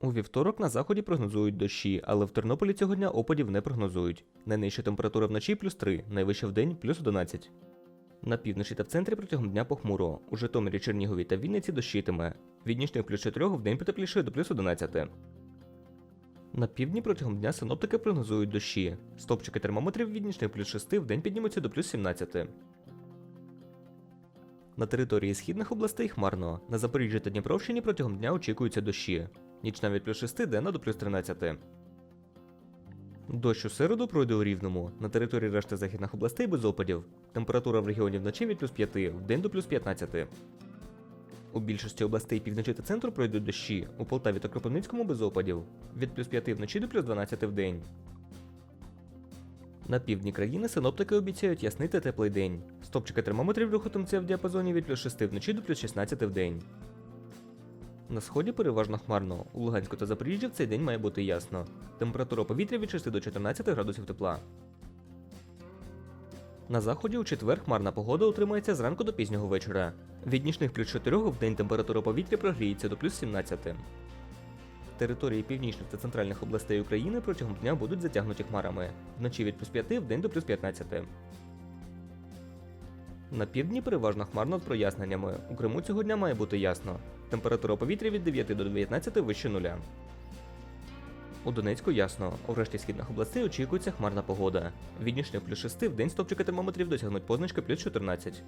У вівторок на заході прогнозують дощі, але в Тернополі цього дня опадів не прогнозують. Найнижча температура вночі плюс 3, найвища в день плюс 11. На півночі та в центрі протягом дня похмуро. У Житомирі, Чернігові та Вінниці дощитиме. Від нічних плюс 4 в день потепліше до плюс 11. На півдні протягом дня синоптики прогнозують дощі. Стопчики термометрів від нічних плюс 6 в день піднімуться до плюс 17. На території східних областей хмарно. На Запоріжжі та Дніпровщині протягом дня очікуються дощі. Нічна від плюс 6 денна до плюс 13. Дощ у середу пройде у рівному. На території решти західних областей без опадів. Температура в регіоні вночі від плюс 5, в день до плюс 15. У більшості областей півночі та центру пройдуть дощі. У Полтаві та Кропивницькому без опадів. Від плюс 5 вночі до плюс 12 в день. На півдні країни синоптики обіцяють ясний та теплий день. Стопчики термометрів рухатимуться в діапазоні від плюс 6 вночі до плюс 16 в день. На сході переважно хмарно. У Луганську та Запоріжжі в цей день має бути ясно. Температура повітря від 6 до 14 градусів тепла. На заході у четвер хмарна погода утримається зранку до пізнього вечора. Від нічних плюс 4 в день температура повітря прогріється до плюс 17. Території північних та центральних областей України протягом дня будуть затягнуті хмарами. Вночі від плюс 5 в день до плюс 15. На півдні переважно хмарно з проясненнями. У Криму цього дня має бути ясно. Температура повітря від 9 до 19 вище нуля. У Донецьку ясно. У решті східних областей очікується хмарна погода. Від нічних плюс 6 в день стопчики термометрів досягнуть позначки плюс 14.